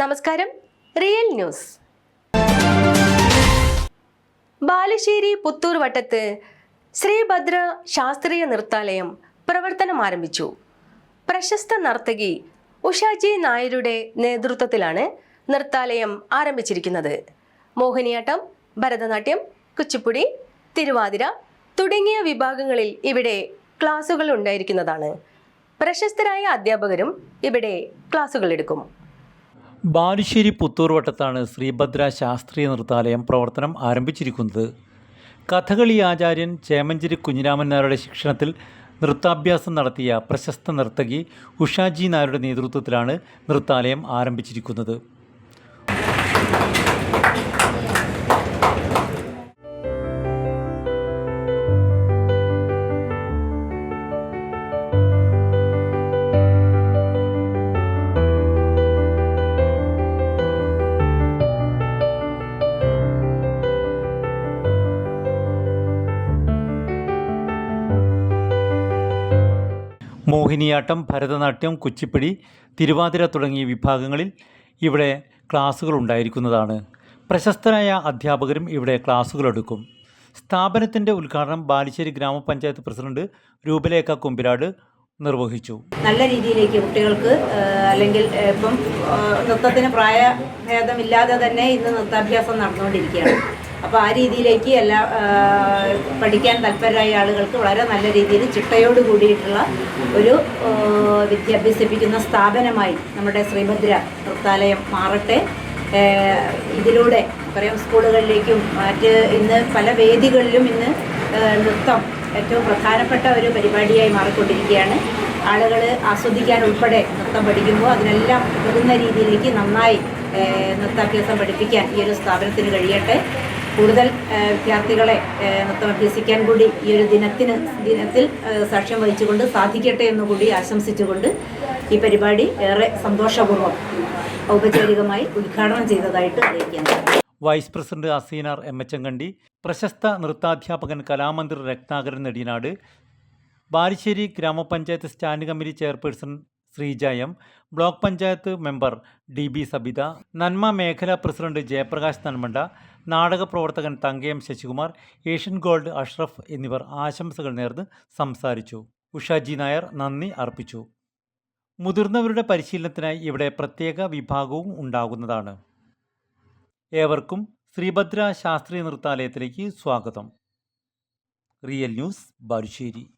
നമസ്കാരം. Real news. Balussery Puthur Vattath Sreebhadra ശാസ്ത്രീയ നൃത്താലയം പ്രവർത്തനം ആരംഭിച്ചു. പ്രശസ്ത നർത്തകി ഉഷാജി നായരുടെ നേതൃത്വത്തിലാണ് നൃത്താലയം ആരംഭിച്ചിരിക്കുന്നത്. മോഹിനിയാട്ടം ഭരതനാട്യം കുച്ചിപ്പുടി തിരുവാതിര തുടങ്ങിയ വിഭാഗങ്ങളിൽ ഇവിടെ ക്ലാസുകൾ ഉണ്ടായിരിക്കുന്നതാണ്. പ്രശസ്തരായ അധ്യാപകരും ഇവിടെ ക്ലാസുകൾ എടുക്കും. ബാലുശ്ശേരി പുത്തൂർ വട്ടത്താണ് ശ്രീഭദ്ര ശാസ്ത്രീയ നൃത്താലയം പ്രവർത്തനം ആരംഭിച്ചിരിക്കുന്നത്. കഥകളി ആചാര്യൻ ചേമഞ്ചേരി കുഞ്ഞിരാമൻ നായരുടെ ശിക്ഷണത്തിൽ നൃത്താഭ്യാസം നടത്തിയ പ്രശസ്ത നർത്തകി ഉഷാജി നായരുടെ നേതൃത്വത്തിലാണ് നൃത്താലയം ആരംഭിച്ചിരിക്കുന്നത്. മോഹിനിയാട്ടം ഭരതനാട്യം കുച്ചിപ്പിടി തിരുവാതിര തുടങ്ങിയ വിഭാഗങ്ങളിൽ ഇവിടെ ക്ലാസ്സുകൾ ഉണ്ടായിരിക്കുന്നതാണ്. പ്രശസ്തരായ അധ്യാപകരും ഇവിടെ ക്ലാസ്സുകളെടുക്കും സ്ഥാപനത്തിന്റെ ഉദ്ഘാടനം ബാലുശ്ശേരി ഗ്രാമപഞ്ചായത്ത് പ്രസിഡന്റ് രൂപലേഖ കുമ്പിരാട് നിർവഹിച്ചു. നല്ല രീതിയിലേക്ക് കുട്ടികൾക്ക് അല്ലെങ്കിൽ ഇപ്പം നൃത്തത്തിന് പ്രായഭേദമില്ലാതെ തന്നെ ഇന്ന് നൃത്താഭ്യാസം നടന്നുകൊണ്ടിരിക്കുകയാണ്. അപ്പോൾ ആ രീതിയിലേക്ക് എല്ലാ പഠിക്കാൻ തൽപരരായ ആളുകൾക്ക് വളരെ നല്ല രീതിയിൽ ചിട്ടയോട് കൂടിയിട്ടുള്ള ഒരു വിദ്യാഭ്യസിപ്പിക്കുന്ന സ്ഥാപനമായി നമ്മുടെ ശ്രീഭദ്ര നൃത്താലയം മാറട്ടെ. ഇതിലൂടെ പറയാം സ്കൂളുകളിലേക്കും മറ്റ് ഇന്ന് പല വേദികളിലും ഇന്ന് നൃത്തം ഏറ്റവും പ്രധാനപ്പെട്ട ഒരു പരിപാടിയായി മാറിക്കൊണ്ടിരിക്കുകയാണ്. ആളുകൾ ആസ്വദിക്കാൻ ഉൾപ്പെടെ നൃത്തം പഠിക്കുമ്പോൾ അതിനെല്ലാം ഉതകുന്ന രീതിയിലേക്ക് നന്നായി നൃത്താഭ്യാസം പഠിപ്പിക്കാൻ ഈ ഒരു സ്ഥാപനത്തിന് കഴിയട്ടെ. കൂടുതൽ വിദ്യാർത്ഥികളെ നൃത്തം അഭ്യസിക്കാൻ കൂടി ഈ ഒരു ദിനത്തിന് ദിനത്തിൽ സാക്ഷ്യം വഹിച്ചുകൊണ്ട് സാധിക്കട്ടെ എന്ന് കൂടി ആശംസിച്ചുകൊണ്ട് ഈ പരിപാടി ഏറെ സന്തോഷപൂർവം ഔപചാരികമായി ഉദ്ഘാടനം ചെയ്തതായിട്ട് അറിയിക്കാൻ vice president Aseenar M H Engandy പ്രശസ്ത നൃത്താധ്യാപകൻ കലാമന്ദിർ രത്നാകരൻ നെടിയനാട് ബാലിശ്ശേരി ഗ്രാമപഞ്ചായത്ത് standing committee chairperson Sreeja M block panchayat member D B Sabitha Nanma മേഖലാ പ്രസിഡന്റ് ജയപ്രകാശ് നന്മണ്ട നാടക പ്രവർത്തകൻ തങ്കയം ശശികുമാർ ഏഷ്യൻ ഗോൾഡ് അഷ്റഫ് എന്നിവർ ആശംസകൾ നേർന്ന് സംസാരിച്ചു. ഉഷാജി നായർ നന്ദി അർപ്പിച്ചു. മുതിർന്നവരുടെ പരിശീലനത്തിനായി ഇവിടെ പ്രത്യേക വിഭാഗവും ഉണ്ടാകുന്നതാണ്. ഏവർക്കും ശ്രീഭദ്ര ശാസ്ത്രീയ നൃത്താലയത്തിലേക്ക് സ്വാഗതം. Real news Balussery.